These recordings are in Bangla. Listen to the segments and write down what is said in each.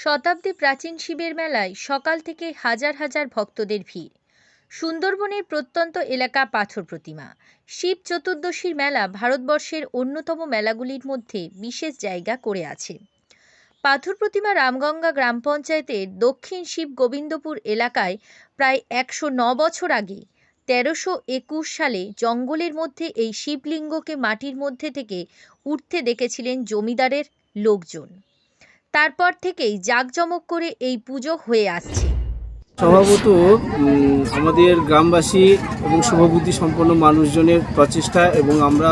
শতাব্দী প্রাচীন শিবের মেলায় সকাল থেকে হাজার হাজার ভক্তদের ভিড়। সুন্দরবনের প্রত্যন্ত এলাকা পাথর প্রতিমা। শিব চতুর্দশীর মেলা ভারতবর্ষের অন্যতম মেলাগুলির মধ্যে বিশেষ জায়গা করে আছে। পাথর প্রতিমা রামগঙ্গা গ্রাম পঞ্চায়েতের দক্ষিণ শিব গোবিন্দপুর এলাকায় প্রায় একশো ন বছর আগে, তেরোশো একুশ সালে জঙ্গলের মধ্যে এই শিবলিঙ্গকে মাটির মধ্যে থেকে উঠতে দেখেছিলেন জমিদারের লোকজন। তারপর থেকেই জাঁকজমক করে এই পুজো হয়ে আসছে। স্বভাবত আমাদের গ্রামবাসী এবং শুভবুদ্ধি সম্পন্ন মানুষজনের প্রচেষ্টা এবং আমরা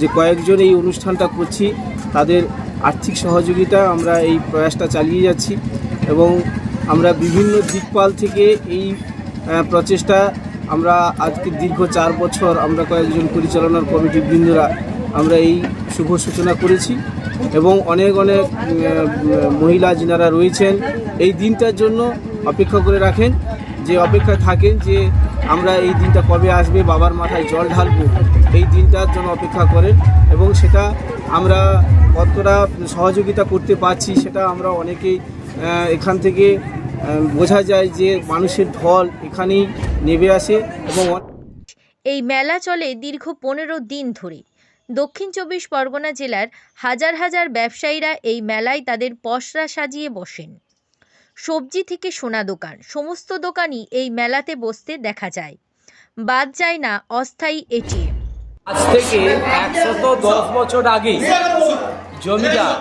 যে কয়েকজন এই অনুষ্ঠানটা করছি, তাদের আর্থিক সহযোগিতা আমরা এই প্রয়াসটা চালিয়ে যাচ্ছি এবং আমরা বিভিন্ন দিকপাল থেকে এই প্রচেষ্টা আমরা আজকে দীর্ঘ চার বছর আমরা কয়েকজন পরিচালনার কমিটি বৃন্দরা আমরা এই শুভ সূচনা করেছি এবং অনেক অনেক মহিলা যিনারা রয়েছেন, এই দিনটার জন্য অপেক্ষা করে রাখেন, যে অপেক্ষায় থাকেন যে আমরা এই দিনটা কবে আসবে, বাবার মাথায় জল ঢালবো, এই দিনটার জন্য অপেক্ষা করেন এবং সেটা আমরা কতটা সহযোগিতা করতে পারছি সেটা আমরা অনেকেই এখান থেকে বোঝা যায় যে মানুষের ঢল এখানেই নেমে আসে এবং এই মেলা চলে দীর্ঘ পনেরো দিন ধরে। দক্ষিণ চব্বিশ পরগনা জেলার হাজার হাজার ব্যবসায়ীরা এই মেলায় তাদের পসরা সাজিয়ে বসেন। সবজি থেকে সোনা দোকান, সমস্ত দোকানই এই মেলাতে বসতে দেখা যায়। বাদ যায় না অস্থায়ী এটিএম আজ থেকে একশত দশ বছর আগে জমিদার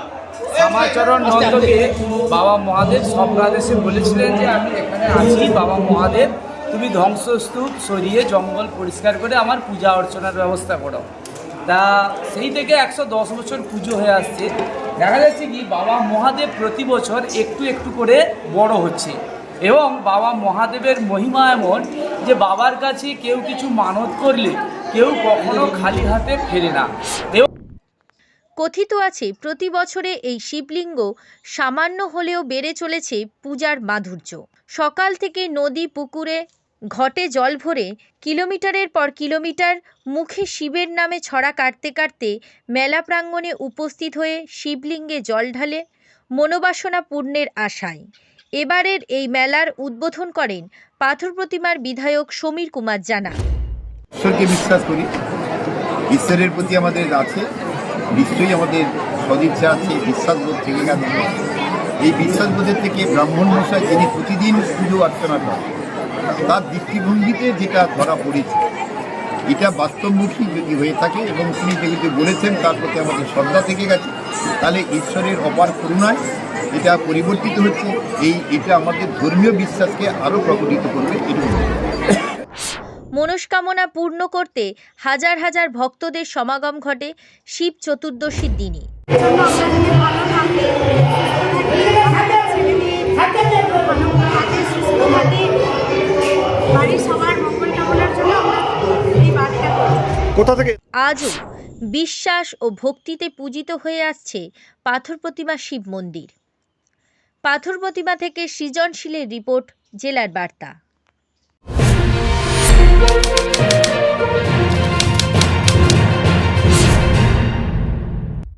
শ্যামাচরণ নন্দকে বাবা মহাদেব স্বপ্নাদেশে বলেছিলেন যে, আমি এখানে আছি, বাবা মহাদেব, তুমি ধ্বংসস্তূপ সরিয়ে জঙ্গল পরিষ্কার করে আমার পূজা অর্চনার ব্যবস্থা করো। তা সেই থেকে একশো দশ বছর পুজো হয়ে আসছে। দেখা যাচ্ছে কি বাবা মহাদেব প্রতি বছর একটু একটু করে বড় হচ্ছে। এবং বাবা মহাদেবের মহিমা এমন যে বাবার কাছে কেউ কিছু মানত করলে কেউ কখনো খালি হাতে ফেরে না। কথিত আছে, প্রতি বছরে এই শিবলিঙ্গ সামান্য হলেও বেড়ে চলেছে পূজার মাধুর্য। সকাল থেকে নদী, পুকুরে ঘটে জল ভরে কিলোমিটারের পর কিলোমিটার মুখে শিবের নামে ছড়া কাটতে কাটতে মেলা প্রাঙ্গণে উপস্থিত হয়ে শিবলিঙ্গে জল ঢালে মনোবাসনা পূর্ণের আশায়। এবারের এই মেলার উদ্বোধন করেন পাথর প্রতিমার বিধায়ক সমীর কুমার জানা। ঈশ্বরকে বিশ্বাস করি, ঈশ্বরের প্রতি আমাদের আছে, নিশ্চয়ই আমাদের সদিচ্ছা আছে, বিশ্বাসবোধ থেকে গেছে। এই বিশ্বাসবোধের থেকে ব্রাহ্মণ মশাই যিনি প্রতিদিন পুজো অর্চনা করেন তার দৃষ্টিভঙ্গিতে যেটা ধরা পড়েছে, এটা বাস্তবমুখী যদি হয়ে থাকে এবং তিনি যেগুলি বলেছেন তার প্রতি আমাদের শ্রদ্ধা থেকে গেছে, তাহলে ঈশ্বরের অপার করুণায় এটা পরিবর্তিত হচ্ছে, এই এটা আমাদের ধর্মীয় বিশ্বাসকে আরও প্রকটিত করবে এরকম মনস্কামনা পূর্ণ করতে হাজার হাজার ভক্তদের সমাগম ঘটে শিব চতুর্দশীর দিনই। কোথা থেকে? আজও বিশ্বাস ও ভক্তিতে পূজিত হয়ে আসছে পাথর প্রতিমা শিব মন্দির। পাথর প্রতিমা থেকে সৃজনশীলের রিপোর্ট, জেলার বার্তা।